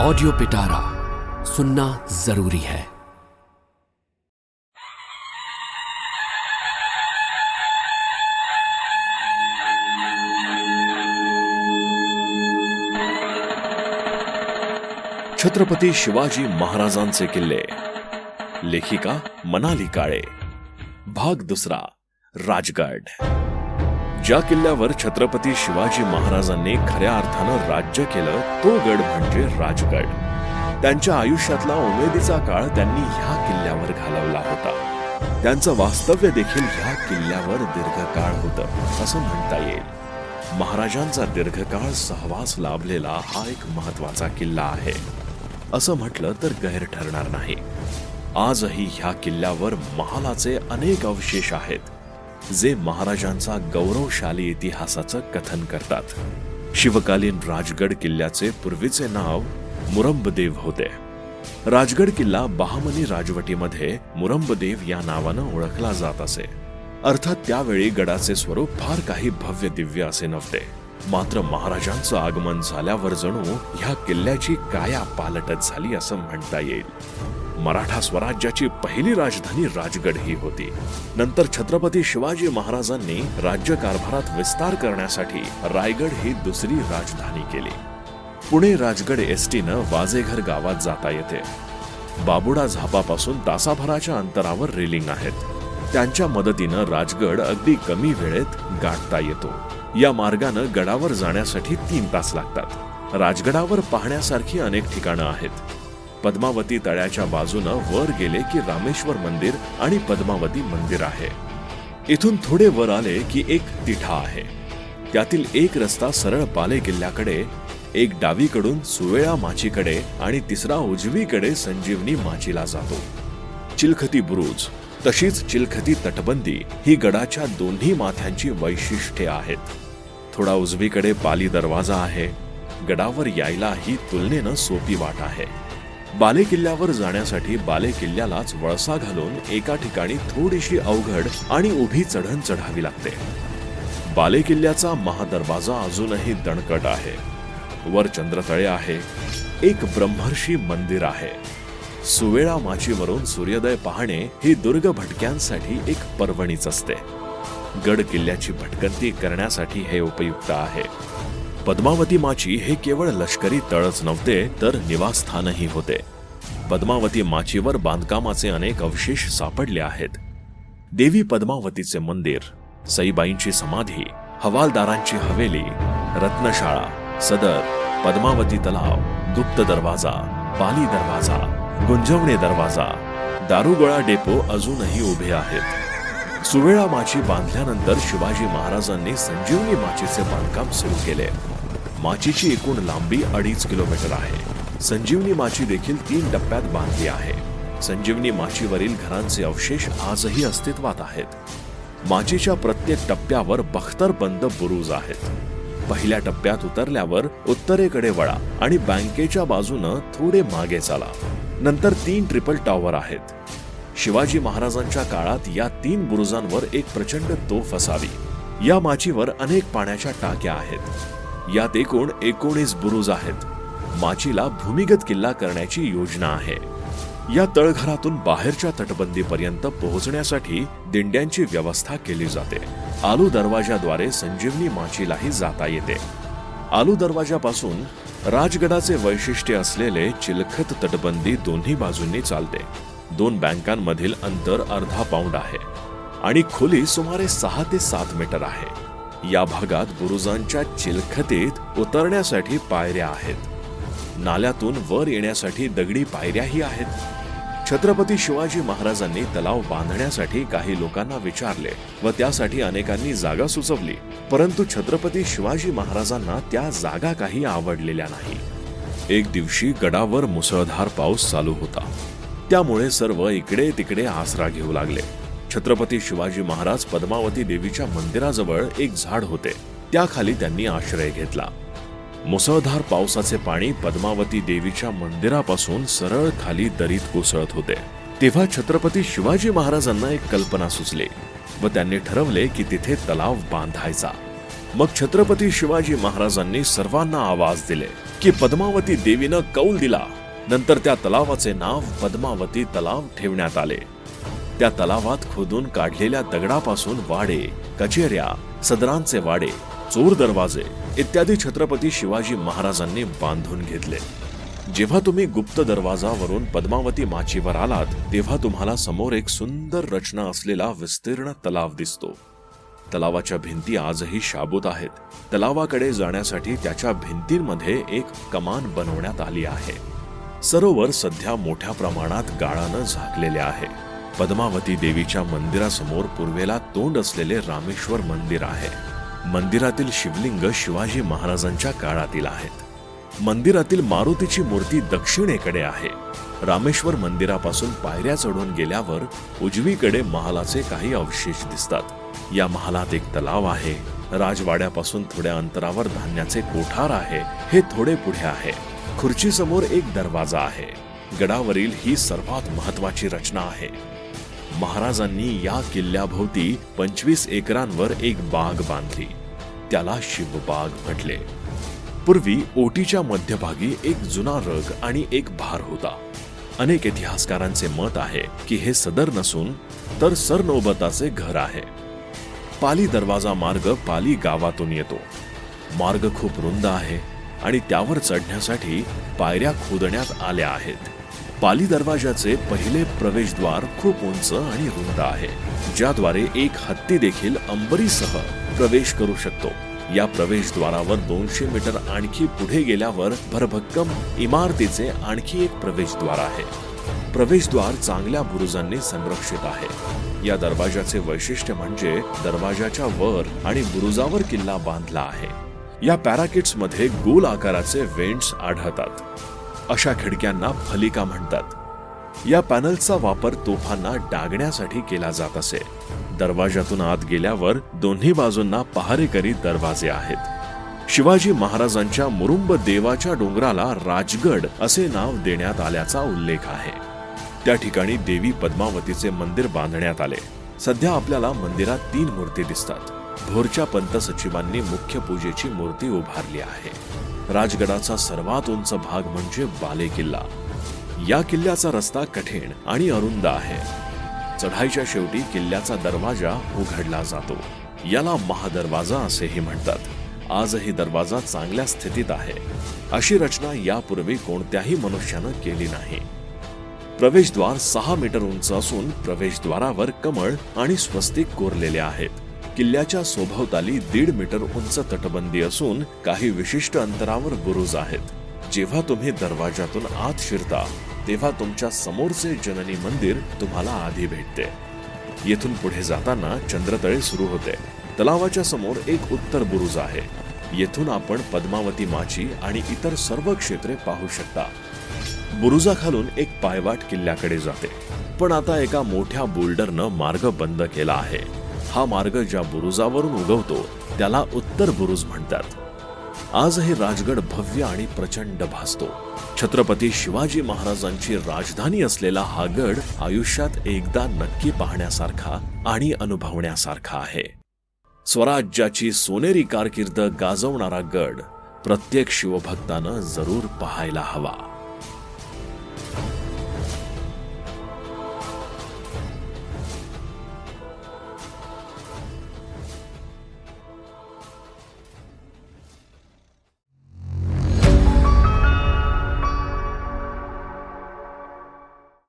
Audio पिटारा सुनना ज़रूरी है। छत्रपती शिवाजी महाराजांचे किल्ले, लेखिका मनाली काळे, भाग दुसरा राजगड ज्या किल्ल्यावर छत्रपती शिवाजी महाराजांनी खऱ्या अर्थानं राज्य केलं तो गड म्हणजे राजगड. त्यांच्या आयुष्यातला उमेदीचा काळ त्यांनी ह्या किल्ल्यावर घालवला होता. त्यांचं वास्तव्य देखील ह्या किल्ल्यावर दीर्घकाळ होतं असं म्हणता येईल. महाराजांचा दीर्घकाळ सहवास लाभलेला हा एक महत्त्वाचा किल्ला आहे. असं म्हटलं तर गैर ठरणार नाही. आजही ह्या किल्ल्यावर महालाचे अनेक अवशेष आहेत. जे महाराजांचा गौरवशाली इतिहासाचं कथन करतात. शिवकालीन राजगड किल्ल्याचे पूर्वीचे नाव मुरंबदेव होते. राजगड किल्ला बहामनी राजवटीमध्ये मुरंबदेव या नावानं ओळखला जात असे. अर्थात त्यावेळी गडाचे स्वरूप फार काही भव्य दिव्य असे नव्हते. मात्र महाराजांचं आगमन झाल्यावर जणू ह्या किल्ल्याची काया पालटच झाली असं म्हणता येईल. मराठा स्वराज्याची पहिली राजधानी राजगड ही होती. नंतर छत्रपती शिवाजी महाराजांनी राज्य कारभारात विस्तार करण्यासाठी रायगड ही दुसरी राजधानी केली. पुणे राजगड एसटीनं वाजेघर गावात जाता येते. बाबुडा झापापासून तासाभराच्या अंतरावर रेलिंग आहेत. त्यांच्या मदतीनं राजगड अगदी कमी वेळेत गाठता येतो. या मार्गानं गडावर जाण्यासाठी तीन तास लागतात. राजगडावर पाहण्यासारखी अनेक ठिकाणं आहेत. पद्मावती तळ्याच्या बाजूनं वर गेले की रामेश्वर मंदिर आणि पद्मावती मंदिर आहे. इथून थोडे वर आले की एक तिठा आहे. त्यातील एक रस्ता सरळ पाले किल्ल्याकडे एक डावीकडून सुवेळा माचीकडे आणि तिसरा उजवीकडे संजीवनी माचीला जातो. चिलखती बुरुज तशीच चिलखती तटबंदी ही गडाच्या दोन्ही माथ्यांची वैशिष्ट्ये आहेत. थोडा उजवीकडे पाली दरवाजा आहे. गडावर यायला ही तुलनेनं सोपी वाट आहे. बालेकिल्ल्यावर जाण्यासाठी बालेकिल्ल्यालाच वळसा घालून एका ठिकाणी थोडीशी अवघड आणि उभी चढण चढावी लागते. बालेकिल्ल्याचा महादरवाजा अजूनही दणकट आहे. वर चंद्रतळे आहे. एक ब्रह्मर्षी मंदिर आहे. सुवेळा माचीवरून सूर्योदय पाहणे ही दुर्ग भटक्यांसाठी एक पर्वणीच असते. गड किल्ल्याची भटकंती करण्यासाठी हे उपयुक्त आहे. पद्मावती माची हे केवळ लष्करी तळच नव्हते तर निवासस्थानही होते. पद्मावती माचीवर बांधकामाचे अनेक अवशेष सापडले आहेत. देवी पद्मावतीचे मंदिर सईबाईंची समाधी हवालदारांची हवेली रत्नशाळा सदर पद्मावती तलाव गुप्त दरवाजा पाली दरवाजा गुंजवणे दरवाजा दारुगोळा डेपो अजूनही उभे आहेत. सुवेळा माची बांधल्यानंतर शिवाजी महाराजांनी संजीवनी माचीचे बांधकाम सुरू केले. माचीची एकूण लांबी अडीच किलोमीटर आहे. संजीवनी माची देखील तीन टप्प्यात बांधली आहे. संजीवनी माचीवरील घरांचे अवशेष आजही अस्तित्वात आहेत. माचीच्या प्रत्येक टप्प्यावर बख्तरबंद बुरुज आहेत. पहिल्या टप्प्यात उतरल्यावर उत्तरेकडे वळा आणि बँकेच्या बाजूनं थोडे मागे चाला. नंतर तीन ट्रिपल टॉवर आहेत. शिवाजी महाराजांच्या काळात या तीन बुरुजांवर एक प्रचंड तोफ असावी. या माचीवर अनेक पाण्याच्या टाक्या आहेत. यात एकूण एकोणीस बुरुज आहेत. माचीला भूमिगत किल्ला करण्याची योजना आहे. या तळघरातून बाहेरच्या तटबंदीपर्यंत पोहोचण्यासाठी दिंड्यांची व्यवस्था केली जाते. आलू दरवाजाद्वारे संजीवनी माचीलाही जाता येते. आलू दरवाजापासून राजगडाचे वैशिष्ट्य असलेले चिलखत तटबंदी दोन्ही बाजूंनी चालते. दोन बँकांमधील अंतर अर्धा पाऊंड आहे आणि खोली सुमारे सहा ते सात मीटर आहे. या भागात बुरुजांच्या चिलखतीत उतरण्यासाठी पायऱ्या आहेत. नाल्यातून वर येण्यासाठी दगडी पायऱ्याही आहेत. छत्रपती शिवाजी महाराजांनी तलाव बांधण्यासाठी काही लोकांना विचारले व त्यासाठी अनेकांनी जागा सुचवली परंतु छत्रपती शिवाजी महाराजांना त्या जागा काही आवडलेल्या नाही. एक दिवशी गडावर मुसळधार पाऊस चालू होता. त्यामुळे सर्व इकडे तिकडे आसरा घेऊ लागले. छत्रपती शिवाजी महाराज पद्मावती देवीच्या मंदिराजवळ एक झाड होते. त्याखाली त्यांनी आश्रय घेतला. मुसळधार पावसाचे पाणी पद्मावती देवीच्या मंदिरापासून सरळ खाली दरीत कोसळत होते. तेव्हा छत्रपती शिवाजी महाराजांना एक कल्पना सुचली व त्यांनी ठरवले की तिथे तलाव बांधायचा. मग छत्रपती शिवाजी महाराजांनी सर्वांना आवाज दिले की पद्मावती देवीनं कौल दिला. नंतर त्या तलावाचे नाव पद्मावती तलाव ठेवण्यात आले. त्या तलावात खोदून काढलेल्या दगडापासून वाडे कचेऱ्या सदरांचे वाडे चोर दरवाजे इत्यादी छत्रपती शिवाजी महाराजांनी बांधून घेतले. जेव्हा तुम्ही गुप्त दरवाजावरून पद्मावती माचीवर आलात तेव्हा तुम्हाला समोर एक सुंदर रचना असलेला विस्तीर्ण तलाव दिसतो. तलावाच्या भिंती आजही शाबूत आहेत. तलावाकडे जाण्यासाठी त्याच्या भिंतींमध्ये एक कमान बनवण्यात आली आहे. सरोवर सध्या मोठ्या प्रमाणात गाळानं झाकलेले आहे. पद्मावती देवीच्या मंदिरासमोर पूर्वेला तोंड असलेले रामेश्वर मंदिर आहे. मंदिरातील शिवलिंग शिवाजी महाराजांच्या काळातील आहेत. मंदिरातील मारुतीची मूर्ती दक्षिणेकडे आहे. रामेश्वर मंदिरापासून पायऱ्या चढून गेल्यावर उजवीकडे महालाचे काही अवशेष दिसतात. या महालात एक तलाव आहे. राजवाड्यापासून थोड्या अंतरावर धान्याचे कोठार आहे. हे थोडे पुढे आहे. खुर्चीसमोर एक दरवाजा आहे. गडावरील ही सर्वात महत्वाची रचना आहे. महाराजांनी या किल्ल्याभोवती पंचवीस एकरांवर एक बाग बांधली. त्याला शिवबाग म्हटले. पूर्वी ओटीच्या मध्यभागी एक जुना रग आणि एक भार होता. अनेक इतिहासकारांचे मत आहे की हे सदर नसून तर सरनोबताचे घर आहे. पाली दरवाजा मार्ग पाली गावातून येतो. मार्ग खूप रुंद आहे आणि त्यावर चढण्यासाठी पायऱ्या खोदण्यात आल्या आहेत. पाली दरवाजाचे पहिले प्रवेशद्वार खूप उंच आणि रुंद आहे ज्याद्वारे एक हत्ती देखील अंबरीसह प्रवेश करू शकतो. या प्रवेशद्वारावर दोनशे मीटर आणखी पुढे गेल्यावर भरभक्कम इमारतीचे आणखी एक प्रवेशद्वार आहे. प्रवेशद्वार चांगल्या बुरुजांनी संरक्षित आहे. या दरवाजाचे वैशिष्ट्य म्हणजे दरवाजाच्या वर आणि बुरुजावर किल्ला बांधला आहे. या पॅराकिट्समध्ये गोल आकाराचे वेंट्स आढळतात. अशा खिडक्यांना फलिका म्हणतात. या पॅनल्सचा वापर तोफांना डागण्यासाठी केला जात असे. दरवाजातून आत गेल्यावर दोन्ही बाजूंना पहारेकरी दरवाजे आहेत. शिवाजी महाराजांच्या मुरुंब देवाच्या डोंगराला राजगड असे नाव देण्यात आल्याचा उल्लेख आहे. त्या ठिकाणी देवी पद्मावतीचे मंदिर बांधण्यात आले. सध्या आपल्याला मंदिरात तीन मूर्ती दिसतात. भोरच्या पंत सचिवांनी मुख्य पूजेची मूर्ती उभारली आहे. राजगडाचा सर्वात उंच भाग म्हणजे बाले किल्ला. या किल्ल्याचा रस्ता कठीण आणि अरुंद आहे. चढाईच्या शेवटी किल्ल्याचा दरवाजा उघडला जातो. याला महादरवाजा असेही म्हणतात. आजही दरवाजा चांगल्या स्थितीत आहे. अशी रचना यापूर्वी कोणत्याही मनुष्यानं केली नाही. प्रवेशद्वार सहा मीटर उंच असून प्रवेशद्वारावर कमळ आणि स्वस्तिक कोरलेले आहेत. किल्ल्याच्या सोभोवताली दीड मीटर उंच तटबंदी असून काही विशिष्ट अंतरावर बुरुज आहेत. जेव्हा तुम्ही दरवाजातून आत शिरता तेव्हा तुमच्या समोरचे जननी मंदिर तुम्हाला आधी भेटते. येथून पुढे जाताना चंद्रतळे सुरू होते. तलावाच्या समोर एक उत्तर बुरुज आहे. येथून आपण पद्मावती माची आणि इतर सर्व क्षेत्रे पाहू शकता. बुरुजाखालून एक पायवाट किल्ल्याकडे जाते. पण आता एका मोठ्या बोल्डरनं मार्ग बंद केला आहे. हा मार्ग ज्या बुरुजावरून उगवतो त्याला उत्तर बुरुज म्हणतात. आजही राजगड भव्य आणि प्रचंड भासतो. छत्रपती शिवाजी महाराजांची राजधानी असलेला हा गड आयुष्यात एकदा नक्की पाहण्यासारखा आणि अनुभवण्यासारखा आहे. स्वराज्याची सोनेरी कारकीर्द गाजवणारा गड प्रत्येक शिवभक्तानं जरूर पाहायला हवा.